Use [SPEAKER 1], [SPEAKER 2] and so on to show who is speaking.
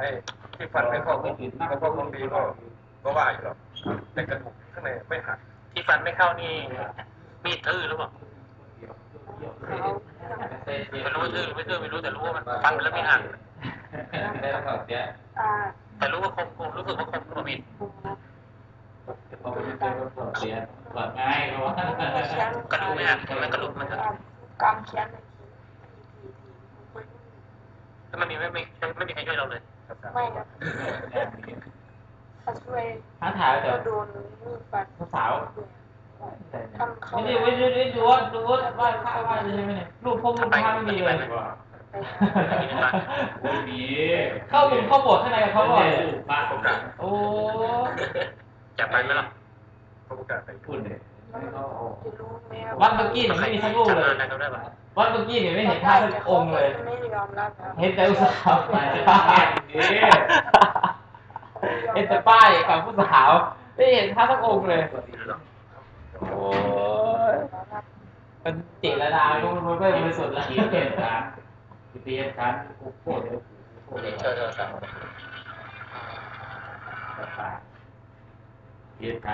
[SPEAKER 1] ไอ้ที่ฟันไม่เข้าก็ก็พวกบางทีก็ก็ว่าอยู่หรอกแต่กระดูกข้างในไม่หัก
[SPEAKER 2] ที่ฟันไม่เข้านี่มีดทื่อหรือเปล่า
[SPEAKER 3] เขา
[SPEAKER 2] ไม่รู้ว่าทื่อหรือไม่ทื่อไม่รู้แต่รู้ว่ามันฟันไปแล้วไม่หัก
[SPEAKER 3] อ่า
[SPEAKER 2] แต่รู้ว่าคมคมรู้สึกว่าคมกว่ามีด
[SPEAKER 3] เขียน
[SPEAKER 2] กระดูกไม่หักใช่ไหมกระดูกมันหัก
[SPEAKER 3] กำเขียนเลยทีที
[SPEAKER 2] แล้วมันมีไม่ไม่ ไม่มีใครช่วยเราเลย
[SPEAKER 3] ไม่ครับเขาช่วย
[SPEAKER 4] ท้าทายแต่
[SPEAKER 3] ก็โดนมีดฟัน
[SPEAKER 4] สาว
[SPEAKER 3] ทำเขา
[SPEAKER 4] ไม่ได้ไม่ได้ไม่ดูว่าดูว่าว่าข้าวว่าใช่ไหมเนี่ยรูปพวกรูปข้าวไม่มีเลย
[SPEAKER 3] ไป
[SPEAKER 5] มี
[SPEAKER 4] เข้าบุญเข้าโบสถ์ข้างในกับเขาบ่อย
[SPEAKER 5] พระโอกาส
[SPEAKER 4] โอ้
[SPEAKER 2] จะไปไหมล่ะ
[SPEAKER 1] ก็ประกาศไป
[SPEAKER 5] พูดเลย
[SPEAKER 3] จะรู้ไหมครับ
[SPEAKER 4] วัดเมื่อกี้เนี่ยไม่มีสักรูปเลย
[SPEAKER 2] ทำงานได้เขาได้ปะ
[SPEAKER 4] วัดเมื่อกี้เนี่ยไม่เห็นท่าสักองค์เลย
[SPEAKER 3] ไม่ยอมรับครับ
[SPEAKER 4] เห็นแต่อุตสาหไปเห็นแต่ป้ายกับผู้สาวไม่เห็นท่าสักองค์เลยโอ้ยเป็นจิตระดาลุงลุงไม่บริสุทธิ์แล้ว
[SPEAKER 5] เกียรติการเกียรติการโอ้โหเดี๋ยวโอ้โห
[SPEAKER 2] เดี๋ยวเจอโทรศัพท์
[SPEAKER 5] เกียรติการ